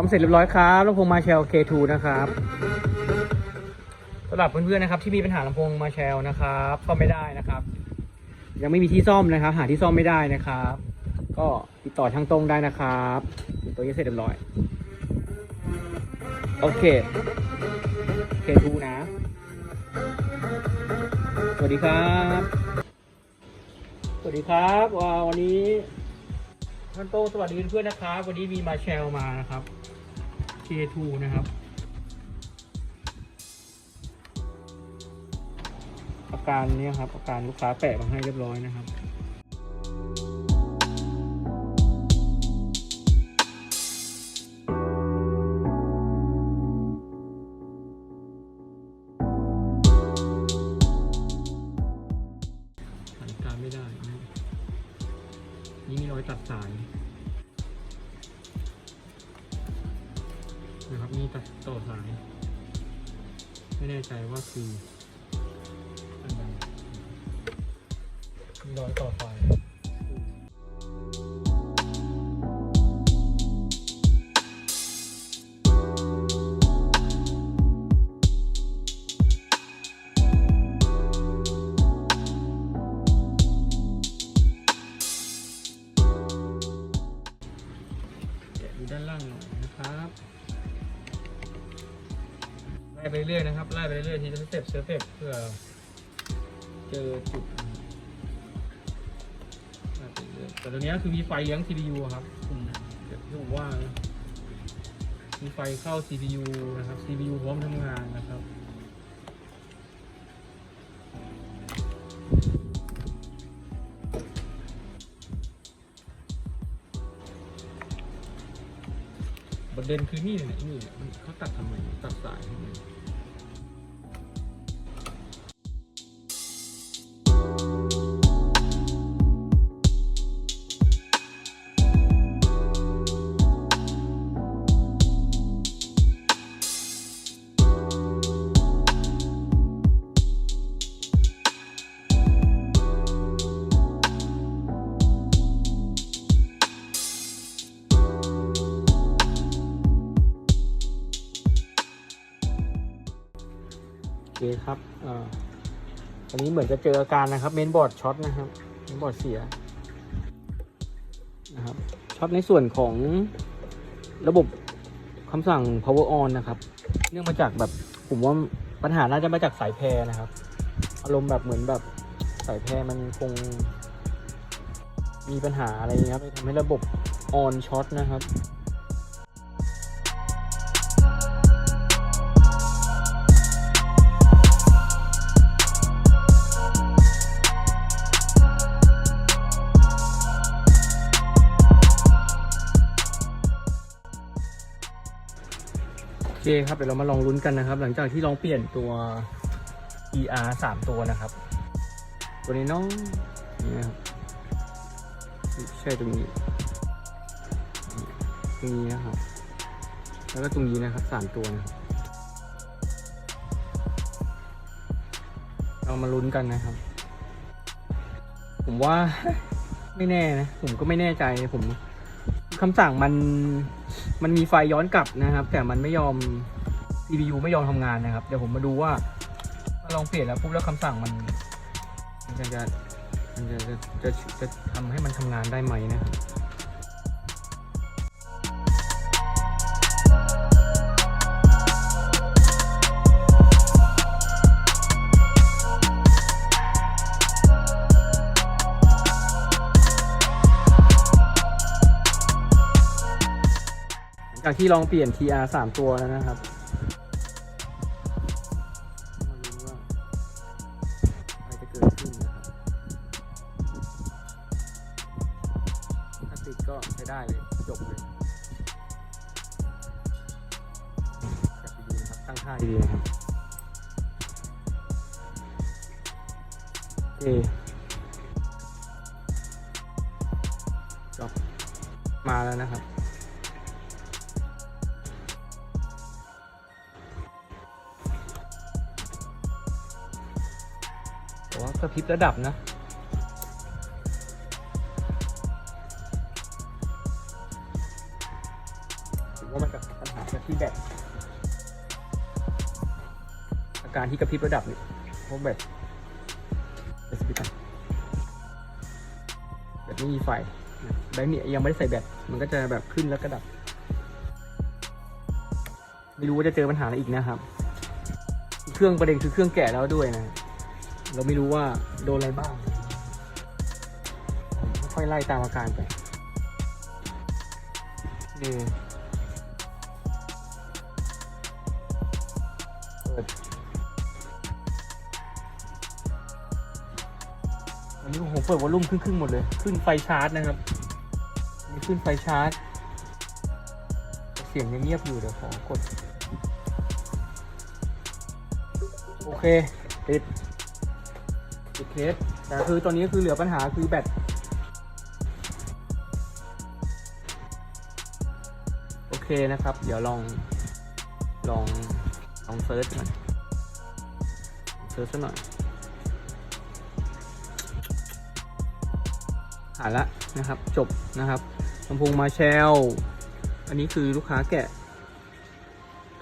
ซ่อมเสร็จเรียบร้อยครับลำโพงมาเชล K2 นะครับสำหรับเพื่อนๆนะครับ ที่มีปัญหาลำโพงมาเชลนะครับซ่อมไม่ได้นะครับ ยังไม่มีที่ซ่อมนะครับ หาที่ซ่อมไม่ได้นะครับ ก็ติดต่อช่างตรงได้นะครับตัวนี้เสร็จเรียบร้อย โอเค K2 นะ สวัสดีครับ สวัสดีครับวันนี้ท่านโตสวัสดีเพื่อนนะครับ วันนี้มีมาแชลมานะครับ K2 นะครับอาการนี้ครับอาการลูกค้าแปะมาให้เรียบร้อยนะครับขัดการไม่ได้ นี่มีรอยตัดสาย นะครับมีตัดต่อสาย ไม่แน่ใจว่าคืออันใดมีรอยต่อสาย เรื่อยนะครับไล่ไปเรื่อยๆทีละสเต็ปสเต็ปเพื่อเจอจุดแต่ตัวนี้คือมีไฟเลี้ยง CPU ครับอืมเดี๋ยวที่ผมว่า มีไฟเข้า CPU นะครับ CPU พร้อมทำงานนะครับประเด็นคือนี่เนี่ยนี่เนี่ยเขาตัดทำไมตัดสายทำไม โอเคครับอ่าตอนนี้เหมือนจะเจออาการนะครับ เมนบอร์ดช็อตนะครับเมนบอร์ดเสียนะครับช็อตในส่วนของระบบคำสั่ง power on นะครับ เนื่องมาจากแบบผมว่าปัญหาน่าจะมาจากสายแพรนะครับ อารมณ์แบบเหมือนแบบสายแพรมันคง มีปัญหาอะไรอย่างเงี้ยครับทำให้ระบบ on ช็อตนะครับ คครับเดี๋ยวเรามาลองลุ้นกันนะครับ หลังจากที่ลองเปลี่ยนตัว ER สามตัวนะครับ ตัวนี้น้องนี่ครับใช่ตรงนี้ตรงนี้นะครับ แล้วก็ตรงนี้นะครับสามตัวนะครับเรามาลุ้นกันนะครับ ผมว่าไม่แน่นะ ผมก็ไม่แน่ใจผมคำสั่งมัน มันมีไฟย้อนกลับนะครับ แต่มันไม่ยอม CPU ไม่ยอมทำงานนะครับ เดี๋ยวผมมาดูว่าลองเปลี่ยนแล้วปุ๊บแล้วคำสั่งมันมันจะจะมันจะจะจะจะทำให้มันทำงานได้ไหมนะครับ ที่ลองเปลี่ยน TR สามตัวแล้วนะครับมาลุ้นว่าอะไรจะเกิดขึ้นนะครับถ้าติดก็ใช้ได้เลย จบเลยกลับไปดูนะครับตั้งค่าดีๆนะครับโอเคจบมาแล้วนะครับ กระพริบระดับนะ ถือว่ามันจากปัญหาจากที่แบตอาการที่กระพริบระดับนี่เพราะแบตเดี๋ยวสปิดแบตไม่มีไฟแบงค์เนี่ยยังไม่ได้ใส่แบตมันก็จะแบบขึ้นแล้วก็ดับ ไม่รู้ว่าจะเจอปัญหาอะไรอีกนะครับ เครื่องประเด็นคือเครื่องแก่แล้วด้วยนะ เราไม่รู้ว่าโดนอะไรบ้าง ค่อยไล่ตามอาการไปนี่เปิดอันนี้ผมเปิดวอลลุ่มครึ่งๆหมดเลย ขึ้นไฟชาร์จนะครับนี่ขึ้นไฟชาร์จ เสียงยังเงียบอยู่เดี๋ยวขอกด โอเคปิดิดเคสแต่คือตอนนี้คือเหลือปัญหาคือแบตโอเคนะครับ เดี๋ยวลองลองลองเซิร์ชหน่อยเซิร์ชหน่อยหาละนะครับจบนะครับลำโพงมาแชลอันนี้คือลูกค้าแกะ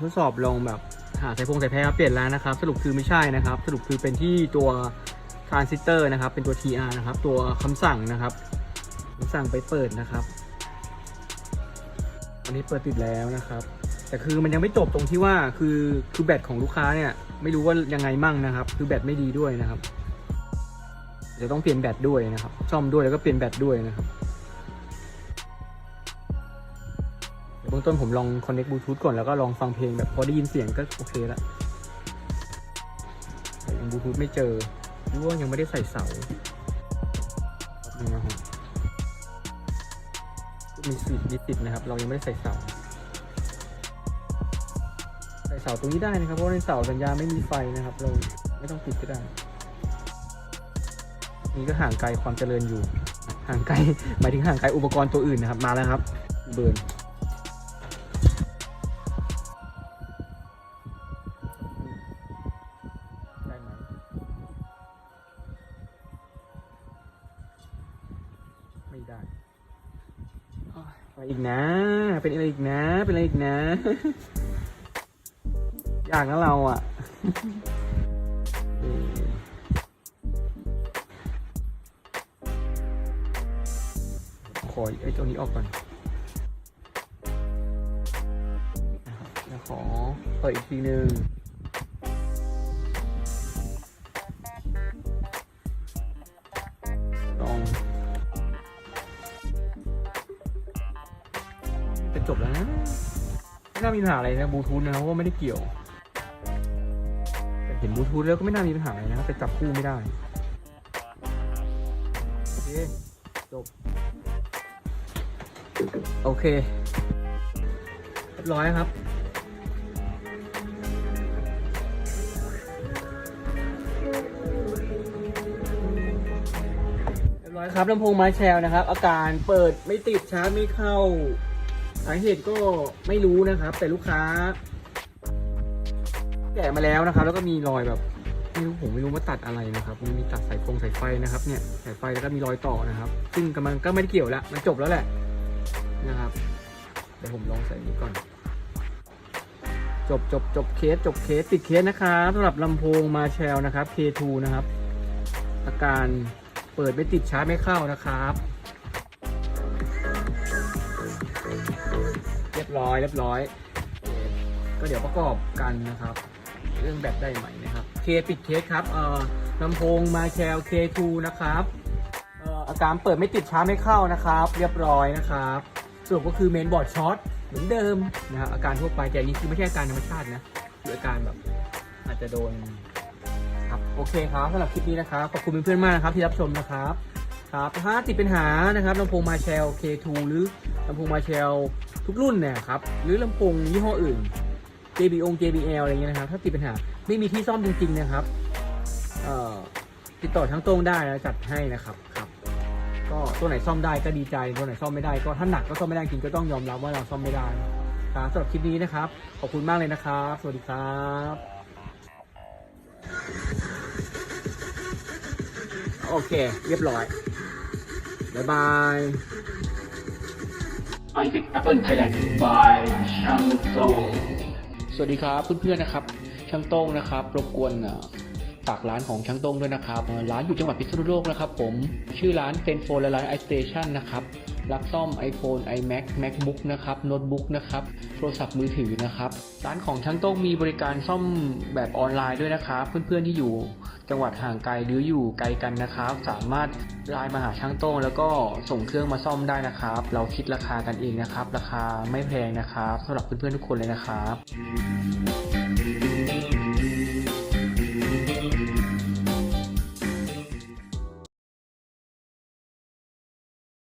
ทดสอบลองแบบหาสายพงสายแพ้เปลี่ยนแล้วนะครับ สรุปคือไม่ใช่นะครับ สรุปคือเป็นที่ตัว ทรานซิสเตอร์นะครับ เป็นตัว TR นะครับ ตัวคำสั่งนะครับคำสั่งไปเปิดนะครับ อันนี้เปิดติดแล้วนะครับ แต่คือมันยังไม่จบตรงที่ว่าคือคือแบตของลูกค้าเนี่ยไม่รู้ว่ายังไงมั่งนะครับ คือแบตไม่ดีด้วยนะครับจะต้องเปลี่ยนแบตด้วยนะครับ ซ่อมด้วยแล้วก็เปลี่ยนแบตด้วยนะครับเบื้องต้นผมลอง connect Bluetooth ก่อนแล้วก็ลองฟังเพลงแบบพอได้ยินเสียงก็โอเคละแต่ยัง Bluetooth ไม่เจอ รือว่ายังไม่ได้ใส่เสาแป๊บนึงนะมีสิทธิ์มีติดนะครับ เรายังไม่ได้ใส่เสา ใส่เสาตรงนี้ได้นะครับ เพราะในเสาสัญญาไม่มีไฟนะครับ เราไม่ต้องติดก็ได้ นี่ก็ห่างไกลความเจริญอยู่ ห่างไกลหมายถึงห่างไกลอุปกรณ์ตัวอื่นนะครับ มาแล้วครับ เบิร์น อีกนะ เป็นอะไรอีกนะ เป็นอะไรอีกนะ อยากนะเราอะขอไอ้ตัวนี้ออกก่อนแล้วขอเปิดอีกทีหนึ่ง ไม่น่ามีปัญหาอะไรนะบลูทูธนะเพราะว่าไม่ได้เกี่ยว แต่เห็นบลูทูธแล้วก็ไม่น่ามีปัญหาอะไรนะครับแต่จับคู่ไม่ได้โอเคจบโอเคเรียบร้อยครับเรียบร้อยครับลำโพงไมาแชลนะครับ อาการเปิดไม่ติดชาร์จไม่เข้า สาเหตุก็ไม่รู้นะครับ แต่ลูกค้า แกะมาแล้วนะครับ แล้วก็มีรอยแบบไม่รู้ผมไม่รู้ว่าตัดอะไรนะครับมันมีตัดสายฟงสายไฟนะครับ เนี่ยสายไฟแล้วก็มีรอยต่อนะครับ ซึ่งกำลังก็ไม่ได้เกี่ยวแล้วมันจบแล้วแหละนะครับเดี๋ยวผมลองใส่นี้ก่อน จบจบจบเคสจบเคสติดเคสนะครับสำหรับลำโพงมาแชลนะครับ K2 นะครับ อาการเปิดไม่ติดชาร์จไม่เข้านะครับ ร้อยเรียบร้อยก็เดี๋ยวประกอบกันนะครับ เรื่องแบตได้ไหมนะครับเคปิดเคสครับเอ่อลำโพงมาแชล K2 นะครับเอ่ออาการเปิดไม่ติดช้าไม่เข้านะครับ เรียบร้อยนะครับสรุปก็คือเมนบอร์ดช็อตเหมือนเดิมนะครับอาการทั่วไปแต่นนี้คือไม่ใช่อาการธรรมชาตินะคืออาการแบบอาจจะโดนครับโอเคครับสำหรับคลิปนี้นะครับขอบคุณเพื่อนๆมากนะครับที่รับชมนะครับครับถ้าติดปัญหานะครับลำโพงมาแชล K2 หรือลำโพงมาแชล ทุกรุ่นเนี่ยครับ หรือลำโพงยี่ห้ออื่น JBL JBL อะไรเงี้ยนะครับ ถ้าติดปัญหาไม่มีที่ซ่อมจริง ๆ นะครับติดต่อทั้งตรงได้นะจัดให้นะครับครับ ก็ตัวไหนซ่อมได้ก็ดีใจตัวไหนซ่อมไม่ได้ก็ถ้าหนักก็ซ่อมไม่ได้จริงก็ต้องยอมรับว่าเราซ่อมไม่ได้ครับสำหรับคลิปนี้นะครับ ขอบคุณมากเลยนะครับ สวัสดีครับโอเค เรียบร้อยบ๊ายบาย Isaac Apple Thailand by ช่างโต้งสวัสดีครับเพื่อนๆนะครับช่างโต้งนะครับ รบกวนอ่ ฝากร้านของช่างโต้งด้วยนะครับร้านอยู่จังหวัดพิษณุโลกนะครับผมชื่อร้านเฟนโฟนและร้านไอสเตชันนะครับรับซ่อม iPhone, iMac, MacBook นะครับโน้ตบุ๊กนะครับโทรศัพท์มือถือนะครับร้านของช่างโต้งมีบริการซ่อมแบบออนไลน์ด้วยนะครับเพื่อนๆที่อยู่จังหวัดห่างไกลหรืออยู่ไกลกันนะครับ สามารถไลน์มาหาช่างโต้งแล้วก็ส่งเครื่องมาซ่อมได้นะครับ เราคิดราคากันเองนะครับ ราคาไม่แพงนะครับสำหรับเพื่อนๆทุกคนเลยนะครับ